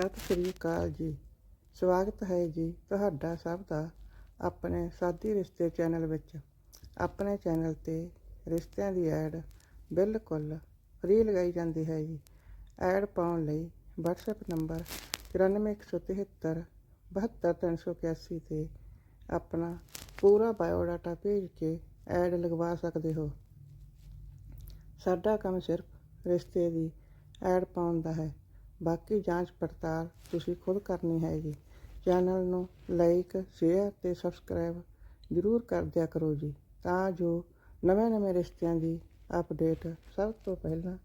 ਸਤਿ ਸ੍ਰੀ ਅਕਾਲ ਜੀ। ਸਵਾਗਤ ਹੈ ਜੀ ਤੁਹਾਡਾ ਸਭ ਦਾ ਆਪਣੇ ਸਾਦੀ ਰਿਸ਼ਤੇ ਚੈਨਲ ਵਿੱਚ। ਆਪਣੇ ਚੈਨਲ ਤੇ ਰਿਸ਼ਤਿਆਂ ਦੀ ਐਡ ਬਿਲਕੁਲ ਫ੍ਰੀ ਲਗਾਈ ਜਾਂਦੀ ਹੈ ਜੀ। ਐਡ ਪਾਉਣ ਲਈ WhatsApp ਨੰਬਰ 94173 72381 ਤੇ ਆਪਣਾ ਪੂਰਾ ਬਾਇਓਡਾਟਾ ਭੇਜ ਕੇ ਐਡ ਲਗਵਾ ਸਕਦੇ ਹੋ। ਸਾਡਾ ਕੰਮ ਸਿਰਫ ਰਿਸ਼ਤੇ ਦੀ ਐਡ ਪਾਉਣ ਦਾ ਹੈ। ਬਾਕੀ ਜਾਂਚ ਪੜਤਾਲ ਤੁਸੀਂ ਖੁਦ ਕਰਨੀ ਹੈ ਜੀ ਚੈਨਲ ਨੂੰ ਲਾਈਕ, ਸ਼ੇਅਰ ਤੇ ਸਬਸਕ੍ਰਾਈਬ ਜ਼ਰੂਰ ਕਰ ਦਿਆ ਕਰੋ ਜੀ, ਤਾਂ ਜੋ ਨਵੇਂ-ਨਵੇਂ ਰਿਸ਼ਤਿਆਂ ਦੀ ਅਪਡੇਟ ਸਭ ਤੋਂ ਪਹਿਲਾਂ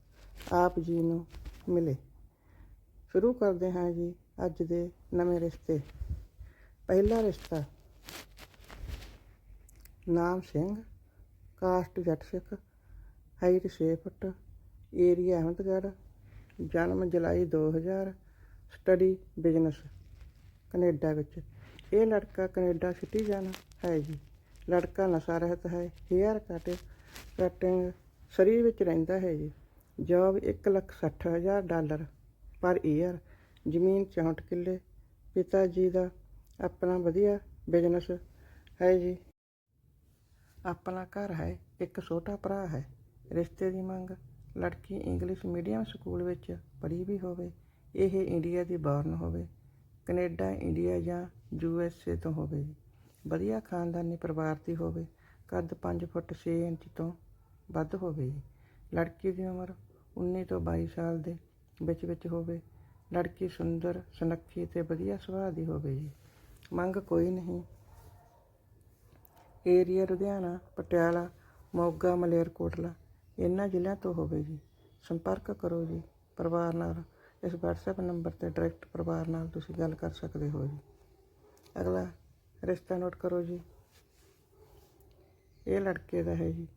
ਆਪ ਜੀ ਨੂੰ ਮਿਲੇ। ਸ਼ੁਰੂ ਕਰਦੇ ਹਾਂ ਜੀ ਅੱਜ ਦੇ ਨਵੇਂ ਰਿਸ਼ਤੇ। ਪਹਿਲਾ ਰਿਸ਼ਤਾ ਨਾਮ Singh, caste Jat Sikh height 6 foot area Ahmedgarh ਜਨਮ ਜੁਲਾਈ 2000 ਸਟੱਡੀ ਬਿਜ਼ਨਸ ਕੈਨੇਡਾ ਵਿੱਚ। ਇਹ ਲੜਕਾ ਕੈਨੇਡਾ ਸਿਟੀਜ਼ਨ ਹੈ ਜੀ। ਲੜਕਾ ਨਸ਼ਾ ਰਹਿਤ ਹੈ ਹੇਅਰ ਕਟ ਕਟਿੰਗ ਸਰੀਰ ਵਿੱਚ ਰਹਿੰਦਾ ਹੈ ਜੀ। ਜੌਬ 160000 ਡਾਲਰ ਪਰ ਈਅਰ ਜ਼ਮੀਨ 64 ਕਿੱਲੇ। ਪਿਤਾ ਜੀ ਦਾ ਆਪਣਾ ਵਧੀਆ ਬਿਜ਼ਨਸ ਹੈ ਜੀ। ਆਪਣਾ ਘਰ ਹੈ, ਇੱਕ ਛੋਟਾ ਭਰਾ ਹੈ। ਰਿਸ਼ਤੇ ਦੀ ਮੰਗ ਲੜਕੀ ਇੰਗਲਿਸ਼ ਮੀਡੀਅਮ ਸਕੂਲ ਵਿੱਚ ਪੜ੍ਹੀ ਵੀ ਹੋਵੇ, ਇਹ ਇੰਡੀਆ ਦੀ ਬਾਰਨ ਹੋਵੇ ਕੈਨੇਡਾ ਇੰਡੀਆ ਜਾਂ ਯੂ ਐਸ ਏ ਤੋਂ ਹੋਵੇ। ਜੀ ਵਧੀਆ ਖਾਨਦਾਨੀ ਪਰਿਵਾਰ ਦੀ ਹੋਵੇ, ਕੱਦ 5 ਫੁੱਟ 6 ਇੰਚ ਤੋਂ ਵੱਧ ਹੋਵੇ। ਜੀ ਲੜਕੀ ਦੀ ਉਮਰ 19 ਤੋਂ 22 ਸਾਲ ਦੇ ਵਿੱਚ ਵਿੱਚ ਹੋਵੇ। ਲੜਕੀ ਸੁੰਦਰ, ਸੁਨੱਖੀ ਤੇ ਵਧੀਆ ਸੁਭਾਅ ਦੀ ਹੋਵੇ। ਜੀ ਮੰਗ ਕੋਈ ਨਹੀਂ। ਏਰੀਆ ਲੁਧਿਆਣਾ, ਪਟਿਆਲਾ, ਮੋਗਾ, ਮਲੇਰਕੋਟਲਾ। ਇਹਨਾਂ ਜ਼ਿਲ੍ਹਿਆਂ ਤੋਂ ਹੋਵੇ ਜੀ, ਸੰਪਰਕ ਕਰੋ ਜੀ ਪਰਿਵਾਰ ਨਾਲ, ਇਸ WhatsApp ਨੰਬਰ ਤੇ ਡਾਇਰੈਕਟ ਪਰਿਵਾਰ ਨਾਲ ਤੁਸੀਂ ਗੱਲ ਕਰ ਸਕਦੇ ਹੋ ਜੀ। ਅਗਲਾ ਰਿਸ਼ਤਾ ਨੋਟ ਕਰੋ ਜੀ। ਇਹ ਲੜਕੇ ਦਾ ਹੈ ਜੀ,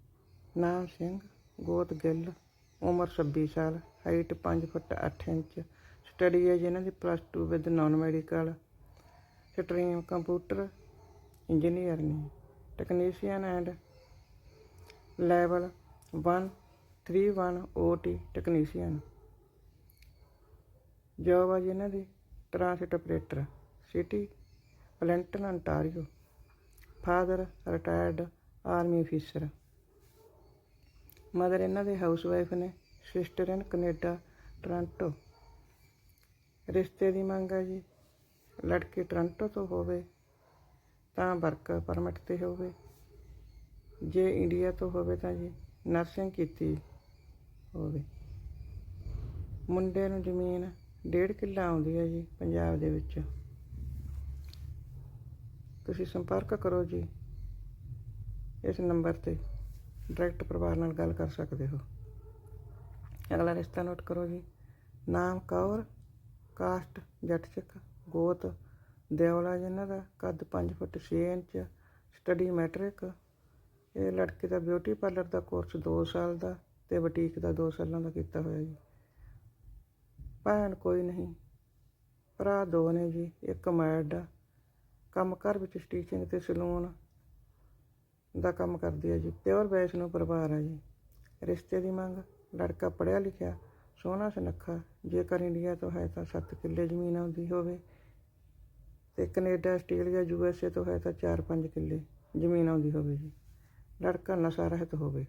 ਨਾਮ ਸਿੰਘ, ਗੋਤ ਗਿੱਲ, ਉਮਰ 26 ਸਾਲ ਹਾਈਟ 5 ਫੁੱਟ 8 ਇੰਚ ਸਟੱਡੀ ਹੈ ਜਿਹਨਾਂ ਦੀ plus 2 with non medical stream computer engineering technician and level 131 O T technician job ਆ ਜੀ ਇਹਨਾਂ ਦੀ transit operator city plankton Ontario father retired army officer mother ਇਹਨਾਂ ਦੇ ਹਾਊਸਵਾਈਫ ਨੇ ਸਿਸਟਰ ਇਨ ਕੈਨੇਡਾ ਟੋਰਾਂਟੋ ਰਿਸ਼ਤੇ ਦੀ ਮੰਗ ਹੈ ਜੀ, ਲੜਕੀ ਟੋਰਾਂਟੋ ਤੋਂ ਹੋਵੇ, ਤਾਂ ਵਰਕ ਪਰਮਿਟ ਤੇ ਹੋਵੇ। ਜੇ ਇੰਡੀਆ ਤੋਂ ਹੋਵੇ ਤਾਂ ਜੀ ਨਰਸਿੰਗ ਕੀਤੀ ਹੋਵੇ। ਮੁੰਡੇ ਨੂੰ ਜ਼ਮੀਨ ਡੇਢ ਕਿੱਲਾ ਆਉਂਦੀ ਹੈ ਜੀ ਪੰਜਾਬ ਦੇ ਵਿੱਚ। ਤੁਸੀਂ ਸੰਪਰਕ ਕਰੋ ਜੀ। ਇਸ ਨੰਬਰ ਤੇ ਡਾਇਰੈਕਟ ਪਰਿਵਾਰ ਨਾਲ ਗੱਲ ਕਰ ਸਕਦੇ ਹੋ। ਅਗਲਾ ਰਿਸ਼ਤਾ ਨੋਟ ਕਰੋ ਜੀ। ਨਾਮ ਕੌਰ, ਕਾਸਟ ਜੱਟ ਸਿੱਖ, ਗੋਤ ਦੇਵਲਾ ਜਿਨ੍ਹਾਂ ਦਾ ਕੱਦ 5 ਫੁੱਟ 6 ਇੰਚ, ਸਟੱਡੀ ਮੈਟ੍ਰਿਕ ਇਹ ਲੜਕੇ ਦਾ ਬਿਊਟੀ ਪਾਰਲਰ ਦਾ ਕੋਰਸ 2 ਸਾਲ ਦਾ ਤੇ ਬੁਟੀਕ ਦਾ 2 ਸਾਲਾਂ ਦਾ ਕੀਤਾ ਹੋਇਆ ਜੀ। ਭੈਣ ਕੋਈ ਨਹੀਂ, ਭਰਾ ਦੋ ਨੇ ਜੀ, ਇੱਕ ਮੈਰਿਡ ਆ। ਕੰਮ ਘਰ ਵਿੱਚ ਸਟੀਚਿੰਗ ਤੇ ਸਲੂਨ ਦਾ ਕੰਮ ਕਰਦੀ ਹੈ ਜੀ। ਪਿਓਰ ਵੈਸ਼ਨੋ ਪਰਿਵਾਰ ਹੈ ਜੀ। ਰਿਸ਼ਤੇ ਦੀ ਮੰਗ, ਲੜਕਾ ਪੜ੍ਹਿਆ ਲਿਖਿਆ, ਸੋਹਣਾ ਸੁਨੱਖਾ, ਜੇਕਰ ਇੰਡੀਆ ਤੋਂ ਹੈ ਤਾਂ 7 ਕਿੱਲੇ ਜ਼ਮੀਨ ਆਉਂਦੀ ਹੋਵੇ ਤੇ Canada, Australia, U S A ਤੋਂ ਹੈ ਤਾਂ 4-5 ਕਿੱਲੇ ਜ਼ਮੀਨ ਆਉਂਦੀ ਹੋਵੇ ਜੀ। ਲੜਕਾ ਨਸ਼ਾ ਰਹਿਤ ਹੋਵੇ।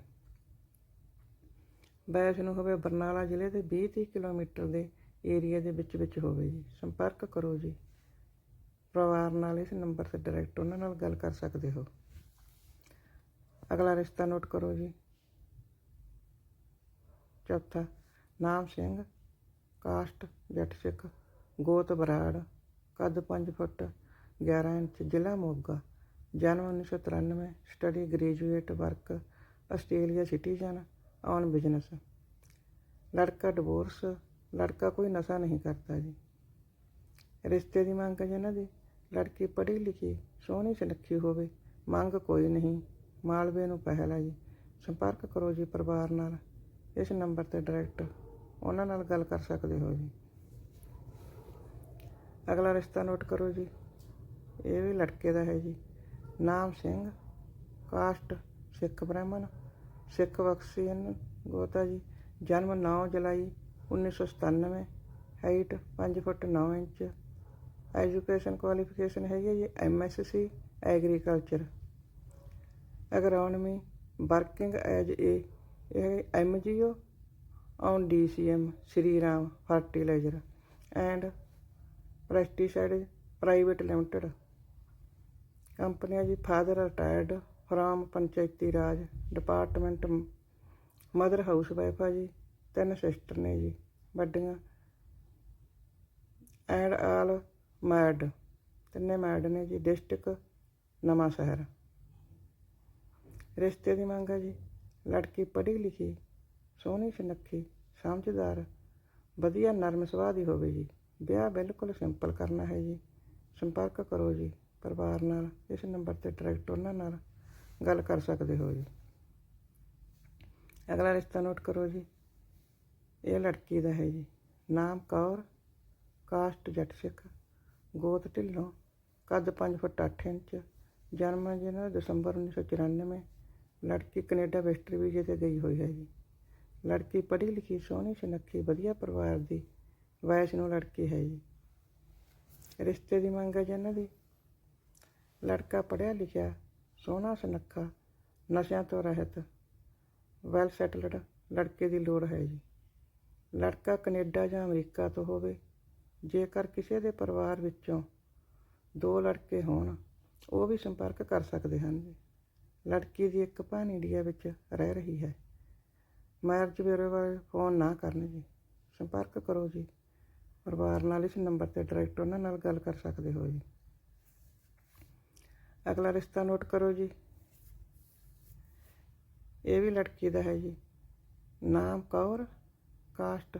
ਬੈਸ ਨੂੰ ਹੋਵੇ ਬਰਨਾਲਾ ਜ਼ਿਲ੍ਹੇ ਦੇ 20-30 ਕਿਲੋਮੀਟਰ ਦੇ ਏਰੀਆ ਦੇ ਵਿੱਚ ਵਿੱਚ ਹੋਵੇ ਜੀ। ਸੰਪਰਕ ਕਰੋ ਜੀ। ਪਰਿਵਾਰ ਨਾਲ ਇਸ ਨੰਬਰ ਤੇ ਡਾਇਰੈਕਟ ਉਹਨਾਂ ਨਾਲ ਗੱਲ ਕਰ ਸਕਦੇ ਹੋ। ਅਗਲਾ ਰਿਸ਼ਤਾ ਨੋਟ ਕਰੋ ਜੀ। ਚੌਥਾ, ਨਾਮ ਸਿੰਘ, ਕਾਸਟ, ਜੱਟ ਸਿੱਖ, ਗੋਤ ਬਰਾੜ, ਕੱਦ 5 ਫੁੱਟ 11 ਇੰਚ ਜ਼ਿਲ੍ਹਾ ਮੋਗਾ। ਜਨਮ 1993 study graduate work Australia citizen on business ਲੜਕਾ ਡਿਵੋਰਸ ਲੜਕਾ ਕੋਈ ਨਸ਼ਾ ਨਹੀਂ ਕਰਦਾ ਜੀ। ਰਿਸ਼ਤੇ ਦੀ ਮੰਗ ਹੈ ਜੀ ਦੀ ਲੜਕੀ ਪੜ੍ਹੀ ਲਿਖੀ, ਸੋਹਣੀ ਸੁਨੱਖੀ ਹੋਵੇ, ਮੰਗ ਕੋਈ ਨਹੀਂ, ਮਾਲਵੇ ਨੂੰ ਪਹਿਲ ਹੈ ਜੀ। ਸੰਪਰਕ ਕਰੋ ਜੀ ਪਰਿਵਾਰ ਨਾਲ, ਇਸ ਨੰਬਰ ਤੇ ਡਾਇਰੈਕਟ ਉਹਨਾਂ ਨਾਲ ਗੱਲ ਕਰ ਸਕਦੇ ਹੋ ਜੀ। ਅਗਲਾ ਰਿਸ਼ਤਾ ਨੋਟ ਕਰੋ ਜੀ, ਇਹ ਵੀ ਲੜਕੇ ਦਾ ਹੈ ਜੀ। ਨਾਮ ਸਿੰਘ, ਕਾਸਟ ਸਿੱਖ ਬ੍ਰਾਹਮਣ, ਸਿੱਖ ਬਖਸ਼ੀਨ ਗੋਤਾ ਜੀ, ਜਨਮ 9 ਜੁਲਾਈ 1997 height 5 foot 9 inch education qualification ਹੈਗੀ ਹੈ ਜੀ M Sc agriculture agronomy working as a ਇਹ M G O on D C M Shri Ram fertilizer and pesticide private limited company ਜੀ father retired from Panchayati Raj, department mother house wife ਆ ਜੀ, ਤਿੰਨ sister ਨੇ ਜੀ, ਵੱਡੀਆਂ। And all married, ਤਿੰਨੇ married ਨੇ ਜੀ, ਡਿਸਟ੍ਰਿਕਟ ਨਵਾਂ ਸ਼ਹਿਰ। ਰਿਸ਼ਤੇ ਦੀ ਮੰਗ ਹੈ ਜੀ, ਲੜਕੀ ਪੜ੍ਹੀ ਲਿਖੀ, ਸੋਹਣੀ ਸੁਨੱਖੀ, ਸਮਝਦਾਰ, ਵਧੀਆ ਨਰਮ ਸੁਭਾਅ ਦੀ ਹੋਵੇ ਜੀ। ਵਿਆਹ ਬਿਲਕੁਲ ਸਿੰਪਲ ਕਰਨਾ ਹੈ ਜੀ, ਸੰਪਰਕ ਕਰੋ ਜੀ। ਪਰਿਵਾਰ ਨਾਲ, ਇਸ ਨੰਬਰ ਤੇ ਡਾਇਰੈਕਟ ਉਹਨਾਂ ਨਾਲ ਗੱਲ ਕਰ ਸਕਦੇ ਹੋ ਜੀ। ਅਗਲਾ ਰਿਸ਼ਤਾ ਨੋਟ ਕਰੋ ਜੀ। ਇਹ ਲੜਕੀ ਦਾ ਹੈ ਜੀ। ਨਾਮ ਕੌਰ, ਕਾਸਟ ਜੱਟ ਸਿੱਖ, ਗੋਤ ਢਿੱਲੋਂ, ਕੱਦ 5 ਫੁੱਟ 8 ਇੰਚ, ਜਨਮ ਜਿਹਨਾਂ ਦਾ ਦਸੰਬਰ 1994 ਲੜਕੀ ਕੈਨੇਡਾ ਵੈਸਟਰ ਵੀਜ਼ੇ ਤੇ ਗਈ ਹੋਈ ਹੈ ਜੀ। ਲੜਕੀ ਪੜ੍ਹੀ ਲਿਖੀ, ਸੋਹਣੀ, ਸੁਨੱਖੀ, ਵਧੀਆ ਪਰਿਵਾਰ ਦੀ ਵੈਸ਼ਨੋ ਲੜਕੀ ਹੈ ਜੀ। ਰਿਸ਼ਤੇ ਦੀ ਮੰਗ ਹੈ ਜੀ ਇਹਨਾਂ ਦੀ। ਲੜਕਾ ਪੜ੍ਹਿਆ ਲਿਖਿਆ, ਸੋਹਣਾ ਸੁਨੱਖਾ, ਨਸ਼ਿਆਂ ਤੋਂ ਰਹਿਤ ਵੈਲ ਸੈਟਲਡ ਲੜਕੇ ਦੀ ਲੋੜ ਹੈ ਜੀ। ਲੜਕਾ ਕੈਨੇਡਾ ਜਾਂ ਅਮਰੀਕਾ ਤੋਂ ਹੋਵੇ, ਜੇਕਰ ਕਿਸੇ ਦੇ ਪਰਿਵਾਰ ਵਿੱਚੋਂ ਦੋ ਲੜਕੇ ਹੋਣ, ਉਹ ਵੀ ਸੰਪਰਕ ਕਰ ਸਕਦੇ ਹਨ ਜੀ। ਲੜਕੀ ਦੀ ਇੱਕ ਭੈਣ ਇੰਡੀਆ ਵਿੱਚ ਰਹਿ ਰਹੀ ਹੈ। ਮੈਰਿਜ ਬਿਊਰੋ ਵਾਲੇ ਫੋਨ ਨਾ ਕਰਨ ਜੀ। ਸੰਪਰਕ ਕਰੋ ਜੀ। ਪਰਿਵਾਰ ਨਾਲ ਇਸ ਨੰਬਰ ਤੇ ਡਾਇਰੈਕਟ ਉਹਨਾਂ ਨਾਲ ਗੱਲ ਕਰ ਸਕਦੇ ਹੋ ਜੀ। ਅਗਲਾ ਰਿਸ਼ਤਾ ਨੋਟ ਕਰੋ ਜੀ। ਇਹ ਵੀ ਲੜਕੀ ਦਾ ਹੈ ਜੀ। ਨਾਮ ਕੌਰ, ਕਾਸਟ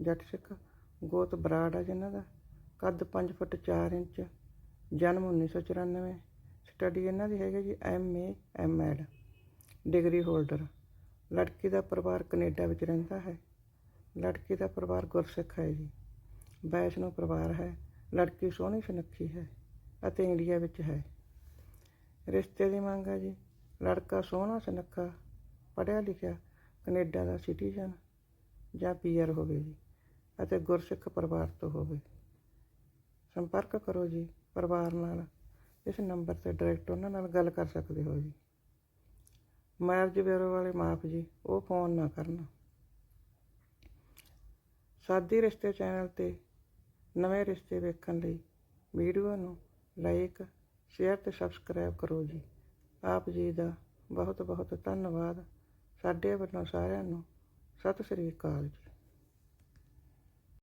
ਜੱਟ ਸਿੱਖ ਗੋਤ ਬਰਾੜ ਹੈ ਜਿਨ੍ਹਾਂ ਦਾ। ਕੱਦ 5 ਫੁੱਟ 4 ਇੰਚ, ਜਨਮ 1994 ਸਟੱਡੀ ਇਹਨਾਂ ਦੀ ਹੈਗੀ ਜੀ M A, M Ed. Degree holder. ਲੜਕੀ ਦਾ ਪਰਿਵਾਰ ਕੈਨੇਡਾ ਵਿੱਚ ਰਹਿੰਦਾ ਹੈ। ਲੜਕੀ ਦਾ ਪਰਿਵਾਰ ਗੁਰਸਿੱਖ ਹੈ ਜੀ। ਵੈਸ਼ਨੋ ਪਰਿਵਾਰ ਹੈ। ਲੜਕੀ ਸੋਹਣੀ ਸੁਨੱਖੀ ਹੈ ਅਤੇ ਇੰਡੀਆ ਵਿੱਚ ਹੈ। ਰਿਸ਼ਤੇ ਦੀ ਮੰਗ ਹੈ ਜੀ। ਲੜਕਾ ਸੋਹਣਾ, ਸੁਨੱਖਾ, ਪੜ੍ਹਿਆ ਲਿਖਿਆ, ਕੈਨੇਡਾ ਦਾ ਸਿਟੀਜ਼ਨ ਜਾਂ ਪੀਆਰ ਹੋਵੇ ਜੀ ਅਤੇ ਗੁਰਸਿੱਖ ਪਰਿਵਾਰ ਤੋਂ ਹੋਵੇ। ਸੰਪਰਕ ਕਰੋ ਜੀ ਪਰਿਵਾਰ ਨਾਲ। ਇਸ ਨੰਬਰ ਤੇ ਡਾਇਰੈਕਟ ਉਹਨਾਂ ਨਾਲ ਗੱਲ ਕਰ ਸਕਦੇ ਹੋ ਜੀ। ਮੈਰਿਜ ਬਿਊਰੋ ਵਾਲੇ ਮਾਫ ਜੀ, ਉਹ ਫੋਨ ਨਾ ਕਰਨ। ਸਾਦੀ ਰਿਸ਼ਤੇ ਚੈਨਲ ਤੇ ਨਵੇਂ ਰਿਸ਼ਤੇ ਵੇਖਣ ਲਈ ਵੀਡੀਓ ਨੂੰ ਲਾਈਕ ਸ਼ੇਅਰ ਤੇ ਸਬਸਕ੍ਰਾਈਬ ਕਰੋ ਜੀ। ਆਪ ਜੀ ਦਾ ਬਹੁਤ ਬਹੁਤ ਧੰਨਵਾਦ। ਸਾਡੇ ਵੱਲੋਂ ਸਾਰਿਆਂ ਨੂੰ ਸਤਿ ਸ੍ਰੀ ਅਕਾਲ ਜੀ।